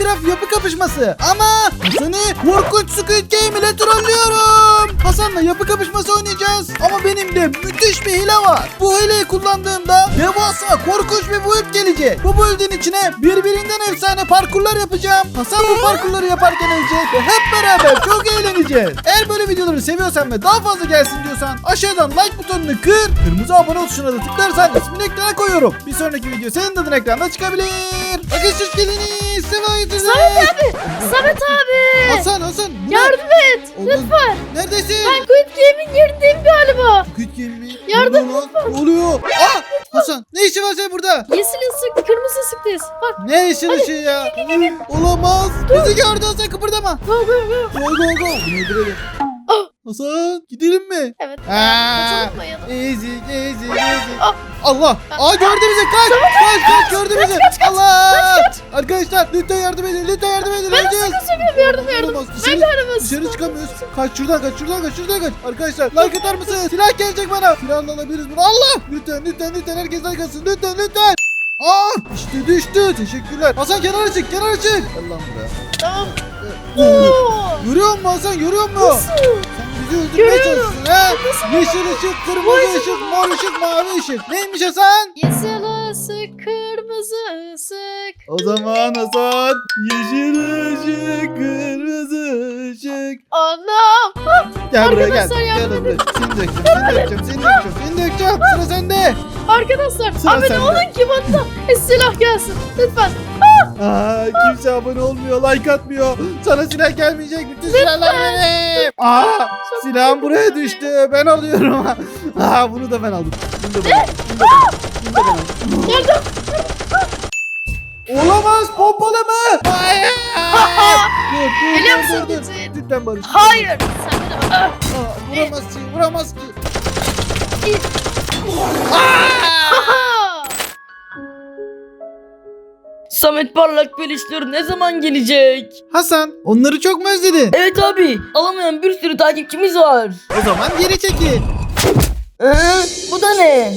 Minecraft yapı kapışması. Ama Hasan'ı korkunç Squid Game ile trollüyorum. Hasan'la yapı kapışması oynayacağız. Ama benim de müthiş bir hile var. Bu hileyi kullandığımda devasa korkunç bir build gelecek. Bu build'in içine birbirinden efsane parkurlar yapacağım. Hasan bu parkurları yaparken ölecek ve hep beraber çok eğleneceğiz. Eğer böyle videoları seviyorsan ve daha fazla gelsin diyorsan aşağıdan like butonunu kır. Kırmızı abone ol tuşuna da tıklarsan ismini ekrana koyuyorum. Bir sonraki video senin adın ekranda çıkabilir. Hoş geldiniz. Sevayi teyze. Samet abi. Samet abi. Hasan Hasan. bu ne? Yardım et. Oğlum, Lütfen. Neredesin? Ben Squid Game'in yerindeyim galiba. Squid Game mi? Yardım Ne oluyor lan? Ne oluyor? Aa! Hasan ne işin var senin burada? Yeşil ısık, kırmızı ısıktayız. Bak. Ne işin ışığı ya? Olamaz. Bizi gördü Hasan kıpırdama. Go go go. Go go go. Bunu öldürelim. Ah. Hasan gidelim mi? Evet. Kaçalım mı yanına? Easy easy easy. Ah. Allah. Aa gördü bizi. Kaç. Kaç kaç gördü bizi. Allah. Arkadaşlar lütfen yardım edin. Lütfen yardım edin. Ben nasıl söylüyorum yardım yardım. Olamaz. Ben Dışarı, de arabası. dışarı çıkamıyoruz. Kaç şuradan kaç şuradan kaç şuradan kaç. Arkadaşlar like atar mısınız? Silah gelecek bana. Silahla alabiliriz bunu. Allah. Lütfen lütfen lütfen herkes like atsın. Lütfen lütfen. Aa işte düştü. Teşekkürler. Hasan kenara çık kenara çık. Allah'ım buraya. Tamam. Oo. Görüyor musun Hasan görüyor musun? Nasıl? Bizi öldürmeye Görüyorum. Nasıl? Yeşil ışık, kırmızı ışık, mor ışık, mavi ışık. Neymiş Hasan? Yeşil ısık, kırmızı ısık. O zaman Hasan yeşil ışık, kırmızı ışık. Anam. Gel buraya gel. Arkadaşlar Gel yardım buraya. Seni dökeceğim, seni dökeceğim, seni dökeceğim, seni dökeceğim. Sıra sende. Arkadaşlar Sıra abone sende. olun ki bana silah gelsin. Lütfen. Aa, kimse abone olmuyor, like atmıyor. Sana silah gelmeyecek. Bütün silahlar benim. Aa, silahım buraya düştü. Ben alıyorum. Aa, bunu da ben aldım. Bunu da ben aldım. Bunu da ben aldım. Bunu da ben aldım. Nerede? Olamaz pompalı mı? Hayır. dur dur Biliyor musun dur. Lütfen barış. Hayır. Sen de bak. Aa, vuramaz ki vuramaz ki. Samet Parlak pelişleri ne zaman gelecek? Hasan onları çok mu özledin? Evet abi alamayan bir sürü takipçimiz var. O zaman geri çekil. Ee, bu da ne?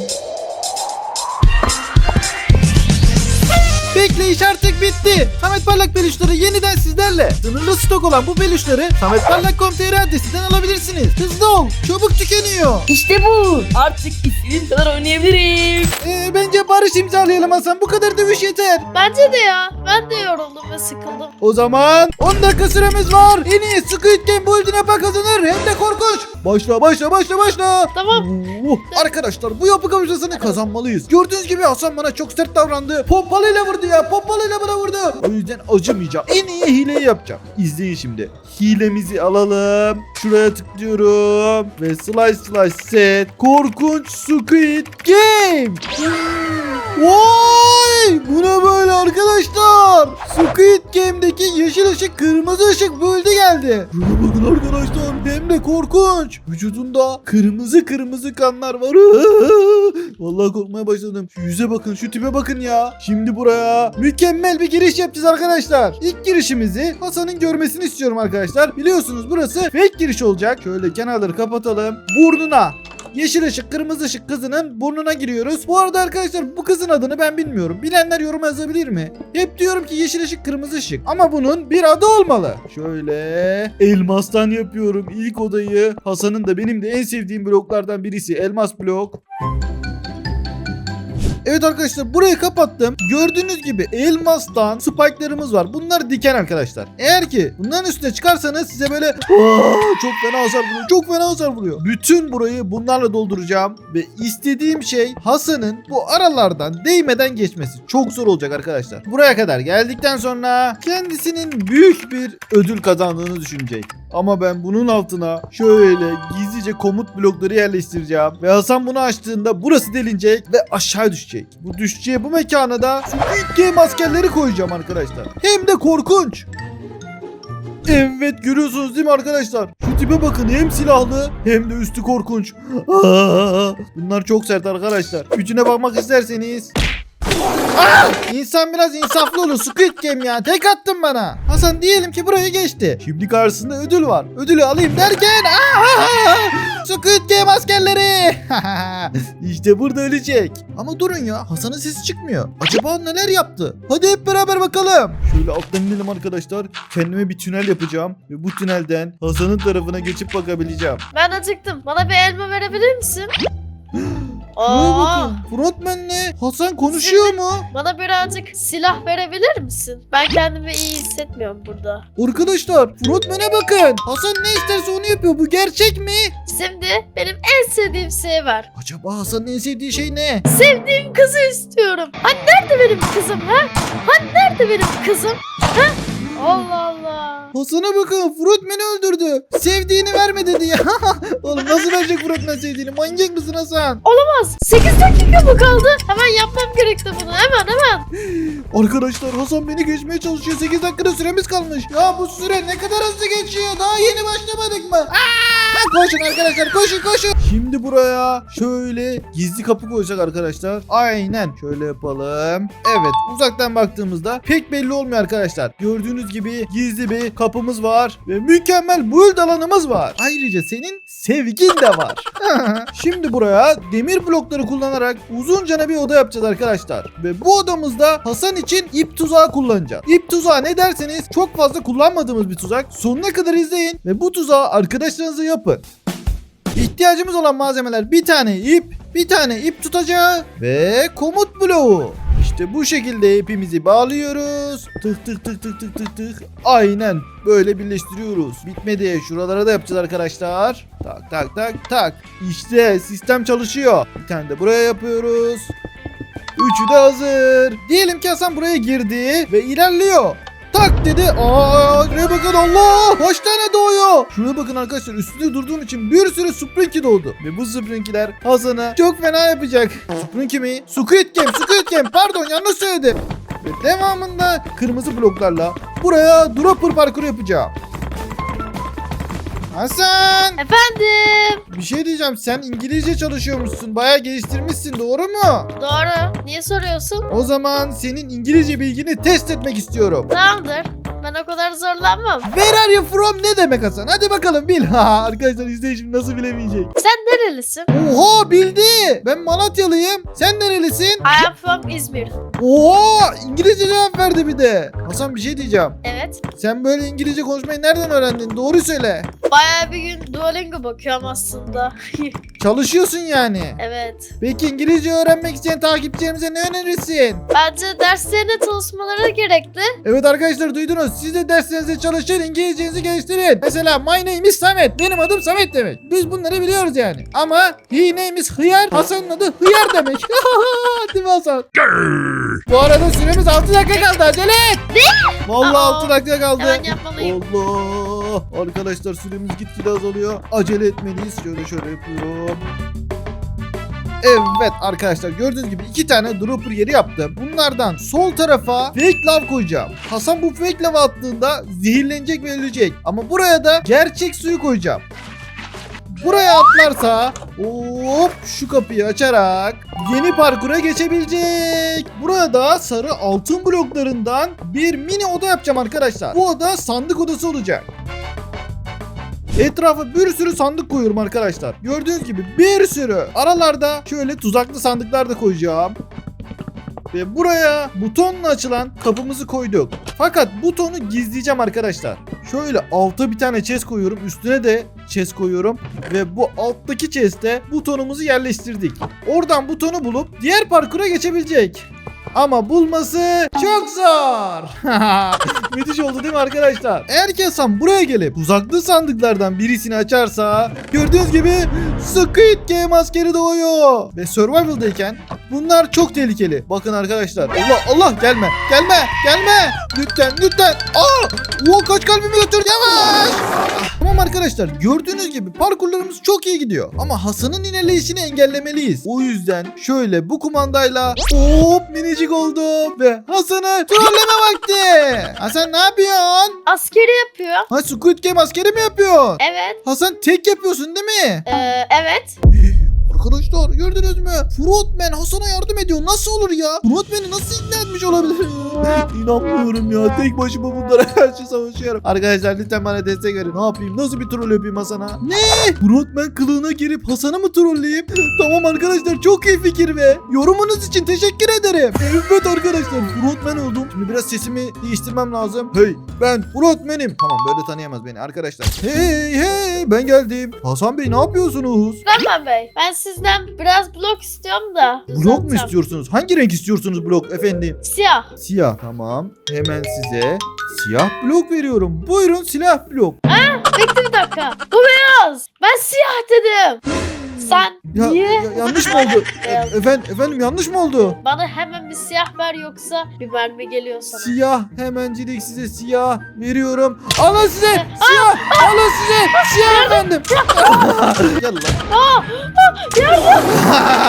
Bekleyiş artık bitti. Samet Parlak peluşları yeniden sizlerle. Sınırlı stok olan bu peluşları sametparlak.com.tr adresinden alabilirsiniz. Hızlı ol. Çabuk tükeniyor. İşte bu. Artık istediğim kadar oynayabilirim. Ee, bence barış imzalayalım Hasan. Bu kadar dövüş yeter. Bence de ya. Ben de yoruldum ve sıkıldım. O zaman 10 dakika süremiz var. En iyi Squid Game build'ine yapan kazanır. Hem de korkunç. Başla başla başla başla. Tamam. Oo, arkadaşlar bu yapı kapışmasını kazanmalıyız. Gördüğünüz gibi Hasan bana çok sert davrandı. Pompalıyla vurdu ya. Pompalıyla bana vurdu. O yüzden acımayacağım. En iyi hileyi yapacağım. İzleyin şimdi. Hilemizi alalım. Şuraya tıklıyorum. Ve slice slice set. Korkunç Squid Game. Vay! Bu ne böyle arkadaşlar? Squid Game'deki yeşil ışık kırmızı ışık böldü geldi. Şuna bakın arkadaşlar hem de korkunç. Vücudunda kırmızı kırmızı kanlar var. Vallahi korkmaya başladım. Şu yüze bakın şu tipe bakın ya. Şimdi buraya mükemmel bir giriş yapacağız arkadaşlar. İlk girişimizi Hasan'ın görmesini istiyorum arkadaşlar. Biliyorsunuz burası fake giriş olacak. Şöyle kenarları kapatalım. Burnuna Yeşil ışık, kırmızı ışık kızının burnuna giriyoruz. Bu arada arkadaşlar bu kızın adını ben bilmiyorum. Bilenler yorum yazabilir mi? Hep diyorum ki yeşil ışık, kırmızı ışık. Ama bunun bir adı olmalı. Şöyle elmastan yapıyorum ilk odayı. Hasan'ın da benim de en sevdiğim bloklardan birisi elmas blok. Evet arkadaşlar burayı kapattım. Gördüğünüz gibi elmastan spike'larımız var. Bunlar diken arkadaşlar. Eğer ki bunların üstüne çıkarsanız size böyle "Aa, çok fena hasar vuruyor. Çok fena hasar vuruyor. Bütün burayı bunlarla dolduracağım ve istediğim şey Hasan'ın bu aralardan değmeden geçmesi. Çok zor olacak arkadaşlar. Buraya kadar geldikten sonra kendisinin büyük bir ödül kazandığını düşünecek. Ama ben bunun altına şöyle gizlice komut blokları yerleştireceğim. Ve Hasan bunu açtığında burası delinecek ve aşağı düşecek. Bu düşeceği bu mekana da Squid Game askerleri koyacağım arkadaşlar. Hem de korkunç. Evet görüyorsunuz değil mi arkadaşlar? Şu tipe bakın hem silahlı hem de üstü korkunç. Aa, bunlar çok sert arkadaşlar. Gücüne bakmak isterseniz Ah! İnsan biraz insaflı olur Squid Game ya. Tek attın bana. Hasan diyelim ki burayı geçti. Şimdi karşısında ödül var. Ödülü alayım derken ah! Squid Game askerleri. işte burada ölecek. Ama durun ya Hasan'ın sesi çıkmıyor. Acaba o neler yaptı? Hadi hep beraber bakalım. Şöyle alttan inelim arkadaşlar. Kendime bir tünel yapacağım. Ve bu tünelden Hasan'ın tarafına geçip bakabileceğim. Ben acıktım. Bana bir elma verebilir misin? Şuraya bakın. Frontman'le Hasan konuşuyor mu? bana birazcık silah verebilir misin? Ben kendimi iyi hissetmiyorum burada. Arkadaşlar Frontman'e bakın. Hasan ne isterse onu yapıyor. Bu gerçek mi? Şimdi benim en sevdiğim şey var. Acaba Hasan'ın en sevdiği şey ne? Sevdiğim kızı istiyorum. Hani nerede benim kızım ha? Hani nerede benim kızım? Ha? Allah Allah. Hasan'a bakın Frontman'i öldürdü. Sevdiğini verme dedi ya. Oğlum nasıl verecek Frontman sevdiğini? Manyak mısın Hasan? Olamaz. 8 dakika mı kaldı? Hemen yapmam gerekti bunu. Hemen hemen. Arkadaşlar Hasan beni geçmeye çalışıyor. 8 dakikada süremiz kalmış. Ya bu süre ne kadar hızlı geçiyor. Daha yeni başlamadık mı? Aa, koşun arkadaşlar koşun koşun. Şimdi buraya şöyle gizli kapı koyacak arkadaşlar. Aynen şöyle yapalım. Evet uzaktan baktığımızda pek belli olmuyor arkadaşlar. Gördüğünüz gibi gizli bir kapımız var. Ve mükemmel build alanımız var. Ayrıca senin sevgin de var. Şimdi buraya demir blokları kullanarak uzuncana bir oda yapacağız arkadaşlar. Ve bu odamızda Hasan için ip tuzağı kullanacağız. İp tuzağı ne derseniz çok fazla kullanmadığımız bir tuzak. Sonuna kadar izleyin ve bu tuzağı arkadaşlarınıza yapın. İhtiyacımız olan malzemeler bir tane ip, bir tane ip tutacağı ve komut bloğu. İşte bu şekilde ipimizi bağlıyoruz. Tık tık tık tık tık tık tık. Aynen böyle birleştiriyoruz. Bitmedi. Şuralara da yapacağız arkadaşlar. Tak tak tak tak. İşte sistem çalışıyor. Bir tane de buraya yapıyoruz. Üçü de hazır. Diyelim ki Hasan buraya girdi ve ilerliyor. Tak dedi. Aa, ne bakın Allah. Kaç tane doğuyor. Şuraya bakın arkadaşlar üstünde durduğum için bir sürü Sprinky doğdu. Ve bu Sprinky'ler Hasan'a çok fena yapacak. Sprinky mi? Squid Game, Squid Game. Pardon yanlış söyledim. Ve devamında kırmızı bloklarla buraya dropper parkuru yapacağım. Hasan! Efendim. Bir şey diyeceğim. Sen İngilizce çalışıyormuşsun. Bayağı geliştirmişsin. Doğru mu? Doğru. Niye soruyorsun? O zaman senin İngilizce bilgini test etmek istiyorum. Tamamdır. Ben o kadar zorlanmam. Where are you from ne demek Hasan? Hadi bakalım bil. Ha, Arkadaşlar izleyin şimdi nasıl bilemeyecek. Sen nerelisin? Oha bildi. Ben Malatyalıyım. Sen nerelisin? I am from İzmir. Oha İngilizce cevap verdi bir de. Hasan bir şey diyeceğim. Evet. Sen böyle İngilizce konuşmayı nereden öğrendin? Doğru söyle. Bayağı bir gün Duolingo bakıyorum aslında. Çalışıyorsun yani. evet. Peki İngilizce öğrenmek isteyen takipçilerimize ne önerirsin? Bence derslerine çalışmaları gerekli. Evet arkadaşlar duydunuz. Siz de derslerinizde çalışın, İngilizcenizi geliştirin. Mesela my name is Samet. Benim adım Samet demek. Biz bunları biliyoruz yani. Ama he name is Hıyar. Hasan'ın adı Hıyar demek. Değil mi Hasan? Bu arada süremiz 6 dakika kaldı. Acele et. Vallahi Aa, 6 dakika kaldı. Hemen yapmalıyım. Allah! Arkadaşlar süremiz gitgide azalıyor. Acele etmeliyiz. Şöyle şöyle yapıyorum. Evet arkadaşlar gördüğünüz gibi iki tane dropper yeri yaptım. Bunlardan sol tarafa fake love koyacağım. Hasan bu fake love attığında zehirlenecek ve ölecek. Ama buraya da gerçek suyu koyacağım. Buraya atlarsa hop şu kapıyı açarak yeni parkura geçebilecek. Burada sarı altın bloklarından bir mini oda yapacağım arkadaşlar. Bu oda sandık odası olacak. Etrafa bir sürü sandık koyuyorum arkadaşlar. Gördüğünüz gibi bir sürü. Aralarda şöyle tuzaklı sandıklar da koyacağım. Ve buraya butonla açılan kapımızı koyduk. Fakat butonu gizleyeceğim arkadaşlar. Şöyle alta bir tane chest koyuyorum. Üstüne de chest koyuyorum. Ve bu alttaki chest'e butonumuzu yerleştirdik. Oradan butonu bulup diğer parkura geçebilecek. Ama bulması çok zor. Müthiş oldu değil mi arkadaşlar? Eğer ki buraya gelip uzaklı sandıklardan birisini açarsa gördüğünüz gibi Squid Game askeri doğuyor. Ve Survival'dayken bunlar çok tehlikeli. Bakın arkadaşlar. Allah Allah gelme. Gelme. Gelme. Lütfen lütfen. Aa! O kaç kalbimi götürdü yavaş. Tamam arkadaşlar gördüğünüz gibi parkurlarımız çok iyi gidiyor. Ama Hasan'ın ilerleyişini engellemeliyiz. O yüzden şöyle bu kumandayla hop minicik oldum. Ve Hasan'ı trolleme vakti. Hasan ne yapıyorsun? Askeri yapıyor. Ha Squid Game askeri mi yapıyorsun? Evet. Hasan tek yapıyorsun değil mi? Ee, evet. Arkadaşlar gördünüz mü? Fruitman Hasan'a yardım ediyor. Nasıl olur ya? Fruitman'i nasıl ikna etmiş olabilir? İnanmıyorum ya. Tek başıma bunlara karşı savaşıyorum. Arkadaşlar lütfen bana destek verin. Ne yapayım? Nasıl bir troll yapayım Hasan'a? Ne? Fruitman kılığına girip Hasan'ı mı trolleyeyim? tamam arkadaşlar çok iyi fikir ve yorumunuz için teşekkür ederim. Evet arkadaşlar Fruitman oldum. Şimdi biraz sesimi değiştirmem lazım. Hey ben Fruitman'im. Tamam böyle tanıyamaz beni arkadaşlar. Hey hey ben geldim. Hasan Bey ne yapıyorsunuz? Süleyman Bey ben sizden biraz blok istiyorum da. Blok mu istiyorsunuz? Hangi renk istiyorsunuz blok efendim? Siyah. Siyah tamam. Hemen size siyah blok veriyorum. Buyurun silah blok. Bekle bir dakika. Bu beyaz. Ben siyah dedim. Sen Ya, niye ya- yanlış mı oldu? E- efendim, efendim yanlış mı oldu? bana hemen bir siyah ver yoksa bir mermi geliyor sana. Siyah hemencilik size siyah veriyorum. Alın size siyah. Alın size siyah efendim. Gel lan.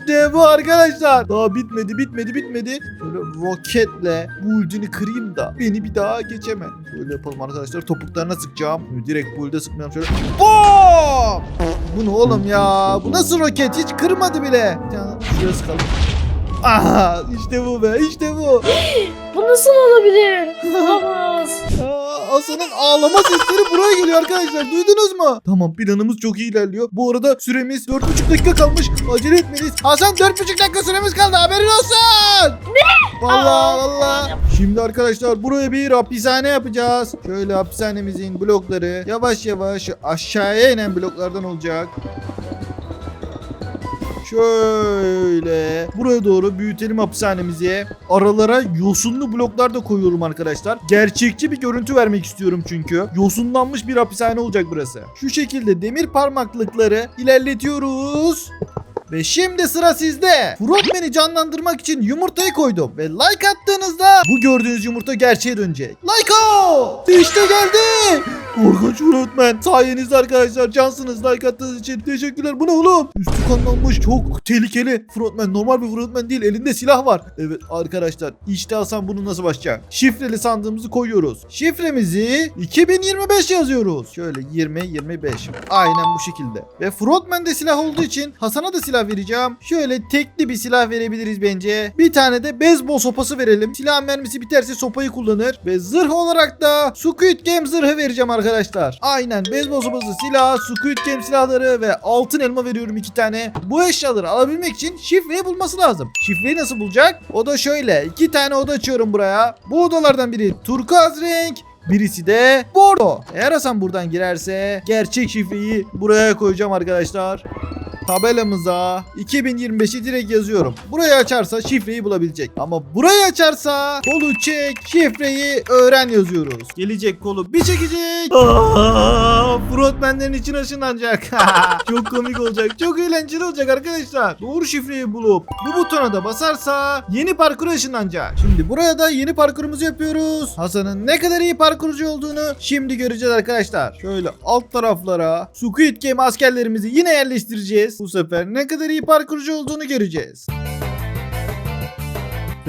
işte bu arkadaşlar. Daha bitmedi bitmedi bitmedi. Şöyle roketle bu ultini kırayım da beni bir daha geçeme. Böyle yapalım arkadaşlar. Topuklarına sıkacağım. Şimdi direkt bu ulde sıkmayalım şöyle. Bom! Bu ne oğlum ya? Bu nasıl roket? Hiç kırmadı bile. Ya, şuraya sıkalım. Aha işte bu be işte bu. Bu nasıl olabilir? Olamaz. Aa, Hasan'ın ağlama sesleri buraya geliyor arkadaşlar. Duydunuz mu? Tamam planımız çok iyi ilerliyor. Bu arada süremiz 4,5 dakika kalmış. Acele etmeliyiz. Hasan 4,5 dakika süremiz kaldı. Haberin olsun. Ne? Valla valla. Şimdi arkadaşlar buraya bir hapishane yapacağız. Şöyle hapishanemizin blokları yavaş yavaş aşağıya inen bloklardan olacak. Şöyle buraya doğru büyütelim hapishanemizi. Aralara yosunlu bloklar da koyuyorum arkadaşlar. Gerçekçi bir görüntü vermek istiyorum çünkü. Yosunlanmış bir hapishane olacak burası. Şu şekilde demir parmaklıkları ilerletiyoruz. Ve şimdi sıra sizde. Frogman'i canlandırmak için yumurtayı koydum. Ve like attığınızda bu gördüğünüz yumurta gerçeğe dönecek. Like o! İşte geldi. Korkunç Frogman. Sayenizde arkadaşlar cansınız like attığınız için. Teşekkürler. Bu ne oğlum? Üstü kanlanmış. Çok tehlikeli. Frogman normal bir Frogman değil. Elinde silah var. Evet arkadaşlar. İşte Hasan bunu nasıl başlayacak? Şifreli sandığımızı koyuyoruz. Şifremizi 2025 yazıyoruz. Şöyle 20 25. Aynen bu şekilde. Ve Frogman'de silah olduğu için Hasan'a da silah vereceğim. Şöyle tekli bir silah verebiliriz bence. Bir tane de beyzbol sopası verelim. Silah mermisi biterse sopayı kullanır. Ve zırh olarak da Squid Game zırhı vereceğim arkadaşlar. Aynen beyzbol sopası, silah, Squid Game silahları ve altın elma veriyorum iki tane. Bu eşyaları alabilmek için şifreyi bulması lazım. Şifreyi nasıl bulacak? O da şöyle. iki tane oda açıyorum buraya. Bu odalardan biri turkuaz renk. Birisi de bordo. Eğer Hasan buradan girerse gerçek şifreyi buraya koyacağım arkadaşlar. Tabelamıza 2025'i direkt yazıyorum. Burayı açarsa şifreyi bulabilecek. Ama burayı açarsa kolu çek, şifreyi öğren yazıyoruz. Gelecek kolu bir çekecek. Aa, Frontmenlerin için ışınlanacak. çok komik olacak. Çok eğlenceli olacak arkadaşlar. Doğru şifreyi bulup bu butona da basarsa yeni parkura ışınlanacak. Şimdi buraya da yeni parkurumuzu yapıyoruz. Hasan'ın ne kadar iyi parkurcu olduğunu şimdi göreceğiz arkadaşlar. Şöyle alt taraflara Squid Game askerlerimizi yine yerleştireceğiz. Bu sefer ne kadar iyi parkurcu olduğunu göreceğiz.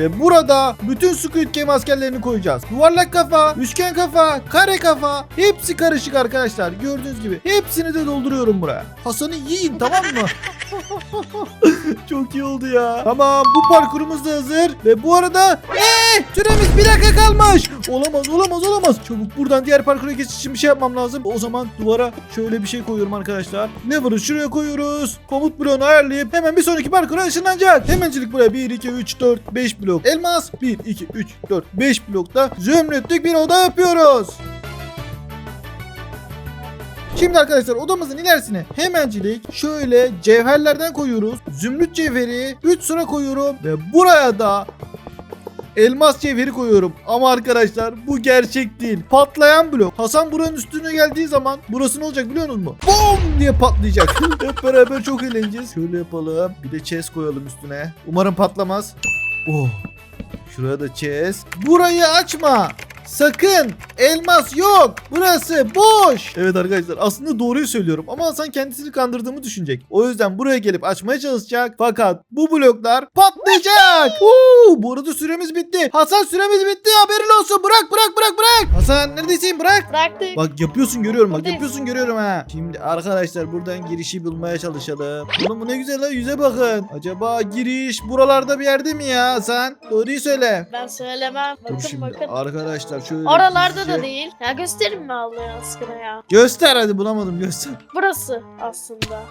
Ve burada bütün Squid Game askerlerini koyacağız. Yuvarlak kafa, üçgen kafa, kare kafa hepsi karışık arkadaşlar. Gördüğünüz gibi hepsini de dolduruyorum buraya. Hasan'ı yiyin tamam mı? Çok iyi oldu ya. Tamam bu parkurumuz da hazır. Ve bu arada ne? Süremiz bir dakika kalmış. Olamaz olamaz olamaz. Çabuk buradan diğer parkura geçiş için bir şey yapmam lazım. O zaman duvara şöyle bir şey koyuyorum arkadaşlar. Never'ı şuraya koyuyoruz. Komut bloğunu ayarlayıp hemen bir sonraki parkura ışınlanacak. Hemencilik buraya 1, 2, 3, 4, 5 blok elmas. 1, 2, 3, 4, 5 blokta zümrütlük bir oda yapıyoruz. Şimdi arkadaşlar odamızın ilerisine hemencilik şöyle cevherlerden koyuyoruz. Zümrüt cevheri 3 sıra koyuyorum ve buraya da elmas cevheri koyuyorum. Ama arkadaşlar bu gerçek değil. Patlayan blok. Hasan buranın üstüne geldiği zaman burası ne olacak biliyor musunuz? Bom diye patlayacak. Hep beraber çok eğleneceğiz. Şöyle yapalım. Bir de chest koyalım üstüne. Umarım patlamaz. Oh. Şuraya da chest. Burayı açma. Sakın elmas yok. Burası boş. Evet arkadaşlar aslında doğruyu söylüyorum ama Hasan kendisini kandırdığımı düşünecek. O yüzden buraya gelip açmaya çalışacak. Fakat bu bloklar patlayacak. Uuu, bu arada süremiz bitti. Hasan süremiz bitti haberin olsun. Bırak bırak bırak bırak. Hasan neredesin bırak. Bıraktık. Bak yapıyorsun görüyorum bak yapıyorsun görüyorum ha. Şimdi arkadaşlar buradan girişi bulmaya çalışalım. Oğlum bu ne güzel ha yüze bakın. Acaba giriş buralarda bir yerde mi ya Hasan? Doğruyu söyle. Ben söylemem. Dur Bakın şimdi bakın. arkadaşlar şöyle Oralarda da değil. Ya gösterin mi Allah aşkına ya? Göster hadi bulamadım göster. Burası aslında.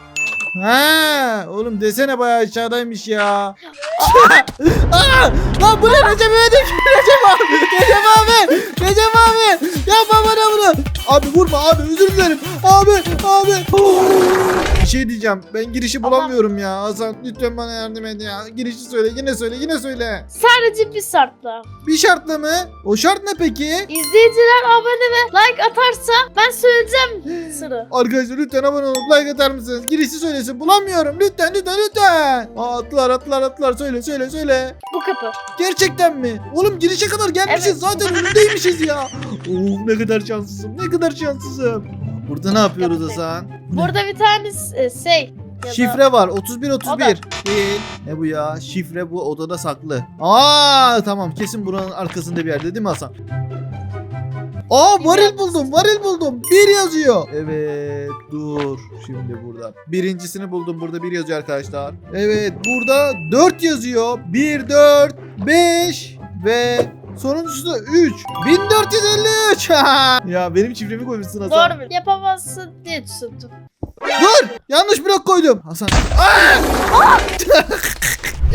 Ha, oğlum desene bayağı aşağıdaymış ya. Aa, lan bu ne Recep İvedik? Recep abi. Recep abi. Recep abi. Yapma bana bunu. Abi vurma abi özür dilerim. Abi abi. Bir şey diyeceğim. Ben girişi bulamıyorum ya. Hasan lütfen bana yardım et ya. Girişi söyle yine söyle yine söyle. Sadece bir şartla. Bir şartla mı? O şart ne peki? İzleyiciler abone ve sırrı. Arkadaşlar lütfen abone olup like atar mısınız? Girişi söylesin. Bulamıyorum. Lütfen lütfen lütfen. Aa, attılar attılar attılar. Söyle söyle söyle. Bu kapı. Gerçekten mi? Oğlum girişe kadar gelmişiz. Evet. Zaten önündeymişiz ya. Oo, ne kadar şanslısın. Ne kadar şanslısın. Burada ne yapıyoruz. Hasan? Burada bir tane e, şey. ya da- Şifre var. 31 O 31. da. Değil. Ne bu ya? Şifre bu odada saklı. Aa tamam kesin buranın arkasında bir yerde değil mi Hasan? Aa varil buldum. Varil buldum. Bir yazıyor. Evet dur. Şimdi burada. Birincisini buldum. Burada bir yazıyor arkadaşlar. Evet burada 4 yazıyor. 1 4 5 ve sonuncusu da 3. 1453. ya benim şifremi koymuşsun Hasan. Doğru? Yapamazsın diye düşündüm. Dur! Yanlış blok koydum. Hasan. Aa!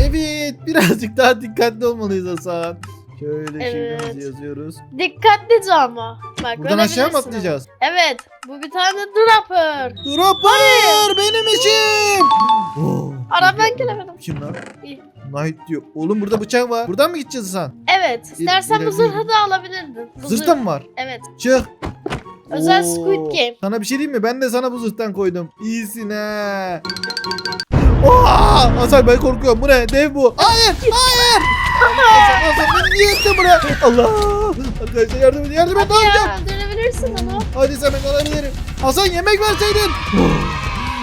evet, birazcık daha dikkatli olmalıyız Hasan. Şöyle Evet. şifremizi yazıyoruz. Dikkatlice ama. Bak Buradan aşağı mı atlayacağız? Evet. Bu bir tane dropper. Dropper benim işim. Oo, Ara çok ben iyi. gelemedim. Kim lan? İyi. Knight diyor. Oğlum burada bıçak var. Buradan mı gideceğiz Hasan? Evet. İstersen bu ilerleyelim. zırhı da alabilirdin. Bu Zırhta mı var? Evet. Çık. Özel Oo, Squid Game. Sana bir şey diyeyim mi? Ben de sana bu zırhtan koydum. İyisin he. Oha! Hasan ben korkuyorum. Bu ne? Dev bu. Hayır! Hayır! Beni niye ettin buraya? Allah! Arkadaşlar yardım edin. Yardım edin. Ne yapacağım? Ya dönebilirsin onu. Hadi sen ben alabilirim. Hasan yemek verseydin.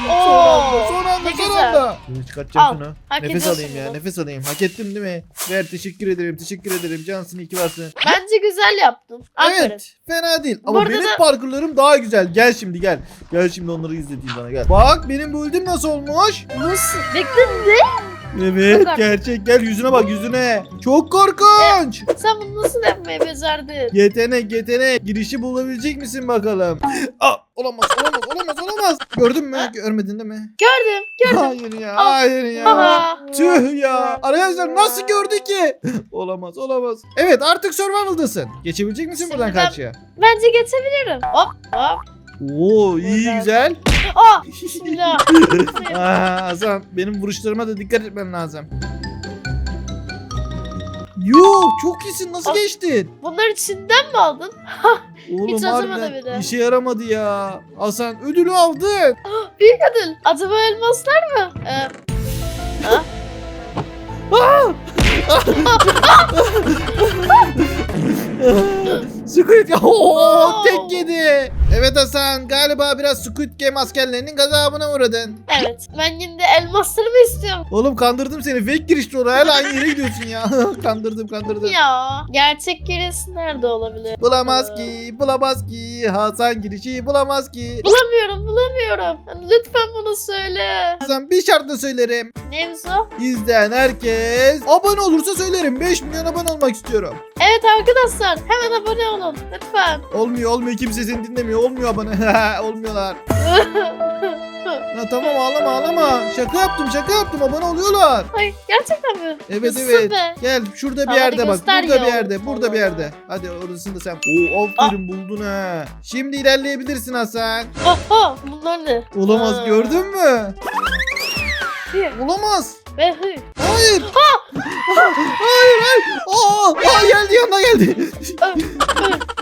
Son anda. Son anda. ne Son güzel. anda. Şunu çıkartacağım Al, Nefes alayım ya. bunu. Nefes alayım. Hak ettim değil mi? Ver teşekkür ederim. Teşekkür ederim. Cansın iyi ki varsın. Bence güzel yaptın. Evet fena değil ama benim parkurlarım daha güzel. Gel şimdi gel. Gel şimdi onları izleteyim sana gel. Bak benim bu öldüm nasıl olmuş? Nasıl? Bekle ne? Evet korkunç. gerçek gel yüzüne bak yüzüne. Çok korkunç. Sen bunu nasıl yapmayı becerdin? Yetenek yetenek. Girişi bulabilecek misin bakalım? Aa, olamaz olamaz olamaz olamaz. Gördün mü? Görmedin değil mi? Gördüm. Gördüm. Hayır ya Al. hayır ya. Aha. Tüh ya. Arkadaşlar nasıl gördü ki? olamaz olamaz. Evet artık survival'dasın. Geçebilecek misin Şimdi buradan ben- karşıya? Bence geçebilirim. Hop hop. Oo iyi Buradan. güzel. Aa. Bismillah. Aa, Hasan benim vuruşlarıma da dikkat etmen lazım. Yo çok iyisin nasıl Al. geçtin? Bunları içinden mi aldın? Oğlum Hiç acımadı harbiden bile. işe yaramadı ya. Hasan ödülü aldın. Büyük ödül. Acaba elmaslar mı? Ee, Squid Oo. tek yedi. Evet Hasan galiba biraz Squid Game askerlerinin gazabına uğradın. evet. Ben yine de elmaslarımı istiyorum. Oğlum kandırdım seni. Fake girişti oraya. Hala aynı yere gidiyorsun ya. kandırdım kandırdım. Ya. Gerçek gerisi nerede olabilir? Bulamaz ki, bulamaz ki. Hasan girişi bulamaz ki. Bulamıyorum bulamıyorum. Lütfen bunu söyle. Hasan bir şartla söylerim. Neymiş o? İzleyen herkes abone olursa söylerim. 5 milyon abone olmak istiyorum. Evet arkadaşlar hemen abone olun. Lütfen. Olmuyor olmuyor kimse seni dinlemiyor. Olmuyor abone. Olmuyorlar. Ha, tamam ağlama ağlama. Şaka yaptım şaka yaptım abone oluyorlar. Ay gerçekten mi? Evet Nasıl evet. be? Gel şurada bir yerde bak. Burada ya bir yerde. Burada bir yerde. Hadi orasını da sen. Oo aferin buldun ha. Şimdi ilerleyebilirsin Hasan. Oha bunlar ne? Olamaz Aa. gördün mü? Olamaz. Hı. Hayır. hayır hayır. Aa, aa geldi yanına geldi.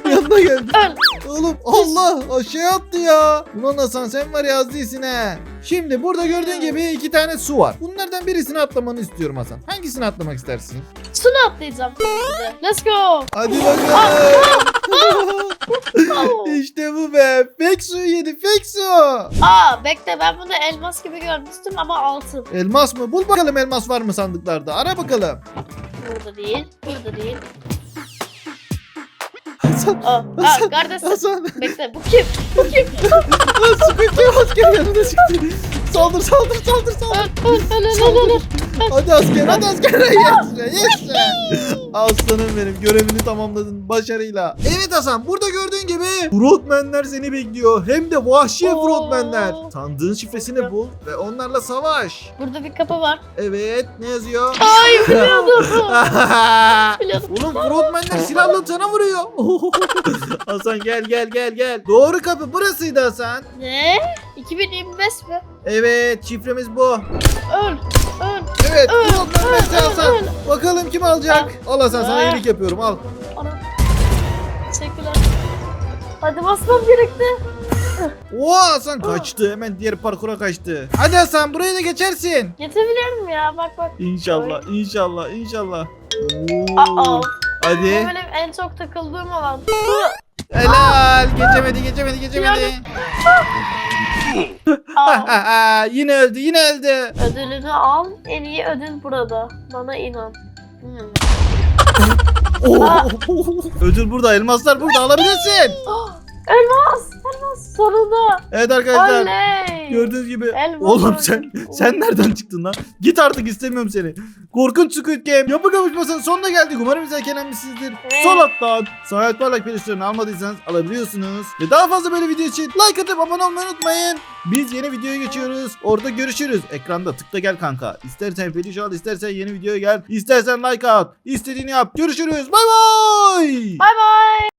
Yanına geldi. öl. Oğlum Allah aşağı attı ya. Ulan Hasan sen var ya az değilsin he. Şimdi burada gördüğün gibi iki tane su var. Bunlardan birisini atlamanı istiyorum Hasan. Hangisini atlamak istersin? Şunu atlayacağım. Let's go. Hadi bakalım. Oh. işte bu be. Fake suyu yedi fake su. Aa bekle ben bunu elmas gibi görmüştüm ama altın. Elmas mı? Bul bakalım elmas var mı sandıklarda. Ara bakalım. Burada değil. Burada değil. Hasan. Aa, Hasan, aa, kardeşim. Hasan. Bekle bu kim? Bu kim? Squid Game asker yanına çıktı. Saldır saldır saldır saldır. Öl öl öl öl. Hadi asker hadi asker. Yes be yes be. Aslanım benim görevini tamamladın başarıyla. Evet Hasan burada gördüğün gibi Frogmenler seni bekliyor. Hem de vahşi Oo. Frogmenler. Sandığın şifresini bul ve onlarla savaş. Burada bir kapı var. Evet ne yazıyor? Ay biliyordum. Biliyordum. Oğlum Frogmenler silahla sana vuruyor. Hasan gel gel gel gel. Doğru kapı burasıydı Hasan. Ne? 2025 mi? Evet şifremiz bu. Öl. Öl. Evet Öl, Frogmenler öl, Hasan. öl. Bakalım kim alacak? Al Hasan sana Ah. iyilik yapıyorum al. Ana. Teşekkürler. Hadi basmam gerekti. Oo Hasan kaçtı hemen diğer parkura kaçtı. Hadi Hasan buraya da geçersin. Geçebilir mi ya? Bak bak. İnşallah inşallah inşallah. Aa. Oo. Bu Hadi. benim en çok takıldığım alan. Helal. Geçemedi geçemedi geçemedi. Yine öldü yine öldü. Ödülünü al. En iyi ödül burada. Bana inan. Hmm. Oo. Aa. Ödül burada elmaslar burada alabilirsin. Elmas. Elmas sonunda. Evet arkadaşlar. Oley. Gördüğünüz gibi. Elmas Oğlum sen sen nereden çıktın lan? Git artık istemiyorum seni. Korkunç Squid Game. Yapı kavuşmasının sonuna geldik. Umarım izlerken eğlenmişsinizdir. Evet. Sol alttan Sahip Parlak Perişlerini almadıysanız alabiliyorsunuz. Ve daha fazla böyle video için like atıp abone olmayı unutmayın. Biz yeni videoya geçiyoruz. Orada görüşürüz. Ekranda tıkla gel kanka. İstersen Feliş al, istersen yeni videoya gel. İstersen like at. İstediğini yap. Görüşürüz. Bay bay. Bay bay.